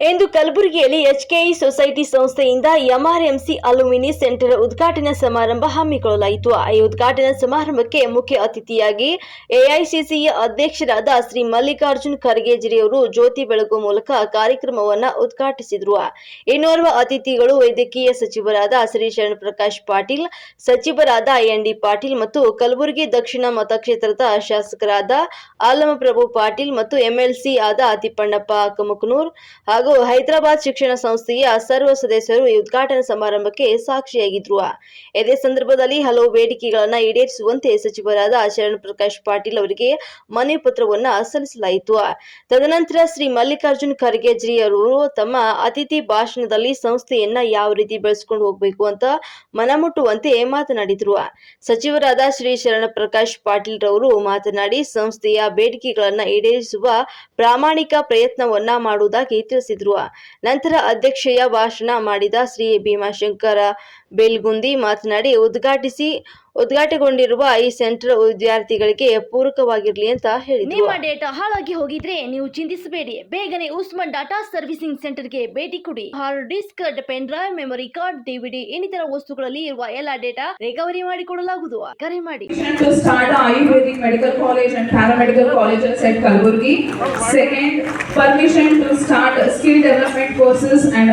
ಎಂದು ಕಲಬುರಗಿಯಲ್ಲಿ HKE society ಸಂಸ್ಥೆಯಿಂದ ಎಂಆರ್ಎಂಸಿ ಅಲುಮಿನಿ ಸೆಂಟರ್ ಉದ್ಘಾಟನಾ ಸಮಾರಂಭ ಹಮ್ಮಿಕೊಳ್ಳಲಾಯಿತು. ಈ ಉದ್ಘಾಟನಾ ಸಮಾರಂಭಕ್ಕೆ ಮುಖ್ಯ ಅತಿಥಿಯಾಗಿ ಎಐಸಿಸಿಯ ಅಧ್ಯಕ್ಷರಾದ ಶ್ರೀ ಮಲ್ಲಿಕಾರ್ಜುನ್ ಖರ್ಗೆಜಿರಿಯವರು ಜ್ಯೋತಿ ಬೆಳಗುವ ಮೂಲಕ ಕಾರ್ಯಕ್ರಮವನ್ನು ಉದ್ಘಾಟಿಸಿದರು. ಇನ್ನೋರ್ವ ಅತಿಥಿಗಳು ವೈದ್ಯಕೀಯ ಸಚಿವರಾದ ಶ್ರೀ ಶರಣ್ ಪ್ರಕಾಶ್ ಪಾಟೀಲ್, ಸಚಿವರಾದ ಎನ್ ಡಿ ಪಾಟೀಲ್ ಮತ್ತು ಕಲಬುರಗಿ ದಕ್ಷಿಣ ಮತಕ್ಷೇತ್ರದ ಶಾಸಕರಾದ ಆಲಮಪ್ರಭು ಪಾಟೀಲ್ ಮತ್ತು ಎಂಎಲ್ಸಿ ಆದ ತಿಪ್ಪಣ್ಣಪ್ಪ ಕಮಕನೂರ್ ಹಾಗೂ ಹೈದರಾಬಾದ್ ಶಿಕ್ಷಣ ಸಂಸ್ಥೆಯ ಸರ್ವ ಸದಸ್ಯರು ಈ ಉದ್ಘಾಟನಾ ಸಮಾರಂಭಕ್ಕೆ ಸಾಕ್ಷಿಯಾಗಿದ್ರು. ಇದೇ ಸಂದರ್ಭದಲ್ಲಿ ಹಲವು ಬೇಡಿಕೆಗಳನ್ನು ಈಡೇರಿಸುವಂತೆ ಸಚಿವರಾದ ಶರಣ್ ಪ್ರಕಾಶ್ ಪಾಟೀಲ್ ಅವರಿಗೆ ಮನವಿ ಪತ್ರವನ್ನು ಸಲ್ಲಿಸಲಾಯಿತು. ತದನಂತರ ಶ್ರೀ ಮಲ್ಲಿಕಾರ್ಜುನ್ ಖರ್ಗೆ ಅವರು ತಮ್ಮ ಅತಿಥಿ ಭಾಷಣದಲ್ಲಿ ಸಂಸ್ಥೆಯನ್ನ ಯಾವ ರೀತಿ ಬೆಳೆಸಿಕೊಂಡು ಹೋಗಬೇಕು ಅಂತ ಮನಮುಟ್ಟುವಂತೆ ಮಾತನಾಡಿದ್ರು. ಸಚಿವರಾದ ಶ್ರೀ ಶರಣ ಪ್ರಕಾಶ್ ಪಾಟೀಲ್ ರವರು ಮಾತನಾಡಿ, ಸಂಸ್ಥೆಯ ಬೇಡಿಕೆಗಳನ್ನು ಈಡೇರಿಸುವ ಪ್ರಾಮಾಣಿಕ ಪ್ರಯತ್ನವನ್ನ ಮಾಡುವುದಾಗಿ ತಿಳಿಸಿದ್ರು. ನಂತರ ಅಧ್ಯಕ್ಷೆಯ ಭಾಷಣ ಮಾಡಿದ ಶ್ರೀ ಭೀಮಾಶಂಕರ ಬೆಲ್ಗುಂದಿ ಮಾತನಾಡಿ ಉದ್ಘಾಟಿಸಿ ಉದ್ಘಾಟನೆಗೊಂಡಿರುವ ಈ ಸೆಂಟರ್ ವಿದ್ಯಾರ್ಥಿಗಳಿಗೆ ಪೂರಕವಾಗಿರಲಿ ಅಂತ ಹೇಳಿ ನಿಮ್ಮ ಡೇಟಾ ಹಾಳಾಗಿ ಹೋಗಿದ್ರೆ ನೀವು ಚಿಂತಿಸಬೇಡಿ. ಬೇಗನೆ ಉಸ್ಮಾನ್ ಡಾಟಾ ಸರ್ವಿಸಿಂಗ್ ಸೆಂಟರ್ಗೆ ಭೇಟಿ ಕೊಡಿ. Hard disk pen drive memory card DVD ಇನ್ನಿತರ ವಸ್ತುಗಳಲ್ಲಿ ಇರುವ ಎಲ್ಲ ಡೇಟಾ ರಿಕವರಿ ಮಾಡಿಕೊಡಲಾಗುವುದು. ಕರೆ ಮಾಡಿ. Second permission to start skill development courses and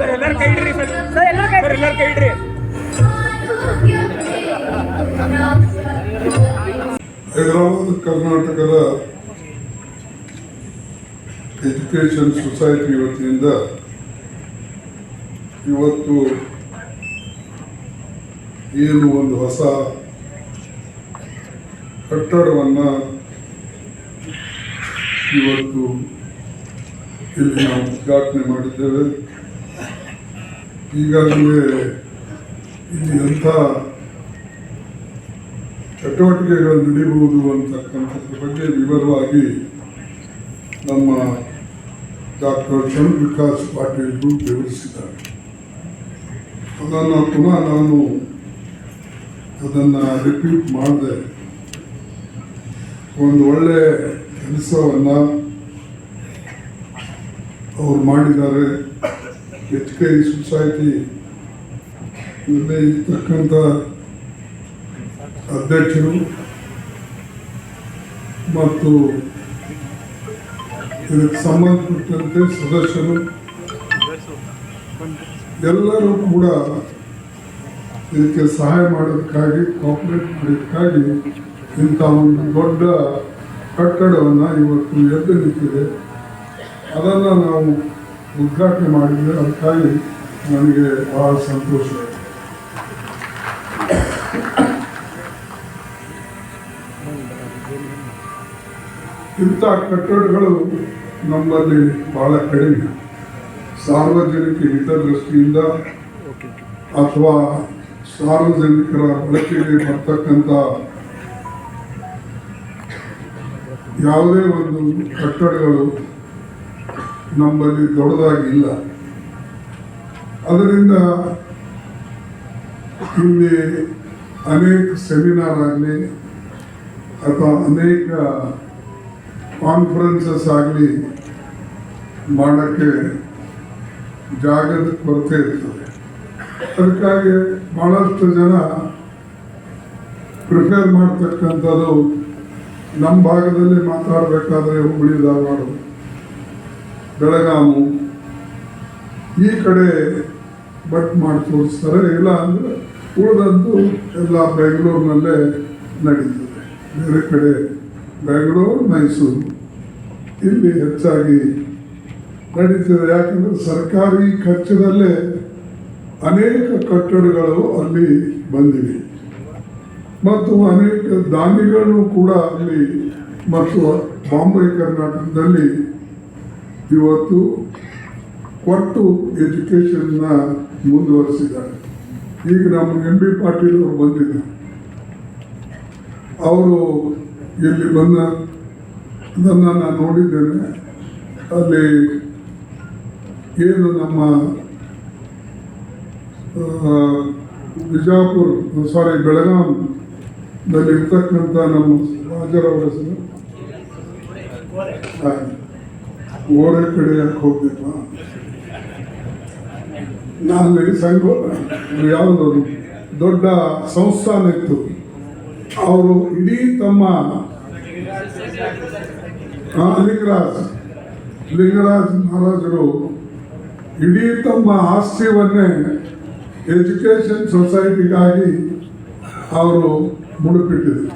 sir ಎಲ್ಲರೂ ಕೈ ಇಡ್ರಿ ಸರ್. ಸರ್ ಎಲ್ಲರೂ ಕೈ ಸರ್ ಎಲ್ಲರೂ ಕೈ ಇಡ್ರಿ ಹೈದರಾಬಾದ್ ಕರ್ನಾಟಕದ ಎಜುಕೇಷನ್ ಸೊಸೈಟಿ ವತಿಯಿಂದ ಇವತ್ತು ಏನು ಒಂದು ಹೊಸ ಕಟ್ಟಡವನ್ನು ಇವತ್ತು ಇಲ್ಲಿ ನಾವು ಉದ್ಘಾಟನೆ ಮಾಡಿದ್ದೇವೆ. ಈಗಾಗಲೇ ಇಲ್ಲಿ ಎಂಥ ಚಟುವಟಿಕೆಗಳು ನಡೀಬಹುದು ಅಂತಕ್ಕಂಥದ್ರ ಬಗ್ಗೆ ವಿವರವಾಗಿ ನಮ್ಮ ಡಾಕ್ಟರ್ ಚಂದ್ರ ವಿಕಾಸ್ ಪಾಟೀಲ್ರು ವಿವರಿಸಿದ್ದಾರೆ. ಅದನ್ನು ಪುನಃ ನಾನು ಅದನ್ನು ರಿಪೀಟ್ ಮಾಡಿದೆ. ಒಂದು ಒಳ್ಳೆ ಕೆಲಸವನ್ನು ಅವ್ರು ಮಾಡಿದ್ದಾರೆ. ಎಚ್ ಕೆ ಇಲ್ಲಿ ಇರ್ತಕ್ಕಂಥ ಅಧ್ಯಕ್ಷರು ಮತ್ತು ಇದಕ್ಕೆ ಸಂಬಂಧಪಟ್ಟಂತೆ ಸದಸ್ಯರು ಎಲ್ಲರೂ ಕೂಡ ಇದಕ್ಕೆ ಸಹಾಯ ಮಾಡೋದಕ್ಕಾಗಿ ಕಾಪರೇಟ್ ಮಾಡೋದಕ್ಕಾಗಿ ಇಂಥ ಒಂದು ದೊಡ್ಡ ಕಟ್ಟಡವನ್ನು ಇವತ್ತು ಎದ್ದು ನಿಂತಿದೆ ಅದನ್ನು ನಾವು ಉದ್ಘಾಟನೆ ಮಾಡಿದರೆ ಅದಕ್ಕಾಗಿ ನನಗೆ ಬಹಳ ಸಂತೋಷ. ಇಂಥ ಕಟ್ಟಡಗಳು ನಮ್ಮಲ್ಲಿ ಬಹಳ ಕಡಿಮೆ. ಸಾರ್ವಜನಿಕ ಹಿತದೃಷ್ಟಿಯಿಂದ ಅಥವಾ ಸಾರ್ವಜನಿಕರ ಬಳಕೆಗೆ ಬರ್ತಕ್ಕಂಥ ಯಾವುದೇ ಒಂದು ಕಟ್ಟಡಗಳು ನಮ್ಮಲ್ಲಿ ದೊಡ್ಡದಾಗಿಲ್ಲ. ಅದರಿಂದ ಇಲ್ಲಿ ಅನೇಕ ಸೆಮಿನಾರ್ ಆಗಲಿ ಅಥವಾ ಅನೇಕ ಕಾನ್ಫರೆನ್ಸಸ್ ಆಗಲಿ ಮಾಡೋಕ್ಕೆ ಜಾಗದ ಕೊರತೆ ಇರ್ತದೆ. ಅದಕ್ಕಾಗಿ ಭಾಳಷ್ಟು ಜನ ಪ್ರಿಪೇರ್ ಮಾಡ್ತಕ್ಕಂಥದ್ದು ನಮ್ಮ ಭಾಗದಲ್ಲಿ ಮಾತಾಡಬೇಕಾದ್ರೆ ಹುಬ್ಬಳ್ಳಿ ಧಾರವಾಡ. ಬೆಳಗಾಮು ಈ ಕಡೆ ಬಟ್ ಮಾಡಿ ತೋರಿಸ್ತಾರೆ. ಇಲ್ಲ ಅಂದರೆ ಉಳಿದದ್ದು ಎಲ್ಲ ಬೆಂಗಳೂರಿನಲ್ಲೇ ನಡೀತದೆ. ಬೇರೆ ಕಡೆ ಬೆಂಗಳೂರು, ಮೈಸೂರು ಇಲ್ಲಿ ಹೆಚ್ಚಾಗಿ ನಡೀತದೆ. ಯಾಕಂದರೆ ಸರ್ಕಾರಿ ಖರ್ಚಿನಲ್ಲೇ ಅನೇಕ ಕಟ್ಟಡಗಳು ಅಲ್ಲಿ ಬಂದಿವೆ. ಮತ್ತು ಅನೇಕ ದಾನಿಗಳು ಕೂಡ ಅಲ್ಲಿ ಮತ್ತು ಬಾಂಬೆ, ಕರ್ನಾಟಕದಲ್ಲಿ ಇವತ್ತು ಕೊಟ್ಟು ಎಜುಕೇಷನ್ನ ಮುಂದುವರಿಸಿದ್ದಾರೆ. ಈಗ ನಮ್ಮ ಎಂ ಬಿ ಪಾಟೀಲ್ ಅವರು ಬಂದಿದ್ದಾರೆ. ಅವರು ಇಲ್ಲಿ ಬಂದ ಅದನ್ನು ನಾನು ನೋಡಿದ್ದೇನೆ. ಅಲ್ಲಿ ಏನು ನಮ್ಮ ಬಿಜಾಪುರ್ ಸಾರಿ ಬೆಳಗಾಂದಲ್ಲಿ ಇರ್ತಕ್ಕಂಥ ನಮ್ಮ ರಾಜರವರ ಹೆಸರು? ಓರೆ ಕಡೆ ಯಾಕೆ ಹೋಗ್ಬೇಕು? ನಾನು ಸಂಘ, ಯಾವುದೋ ದೊಡ್ಡ ಸಂಸ್ಥಾನ ಇತ್ತು. ಅವರು ಇಡೀ ತಮ್ಮ ಲಿಂಗರಾಜ್ ಲಿಂಗರಾಜ್ ಮಹಾರಾಜರು ಇಡೀ ತಮ್ಮ ಆಸ್ತಿಯವನ್ನೇ ಎಜುಕೇಷನ್ ಸೊಸೈಟಿಗಾಗಿ ಅವರು ಮುಡುಪಿಟ್ಟಿದ್ರು.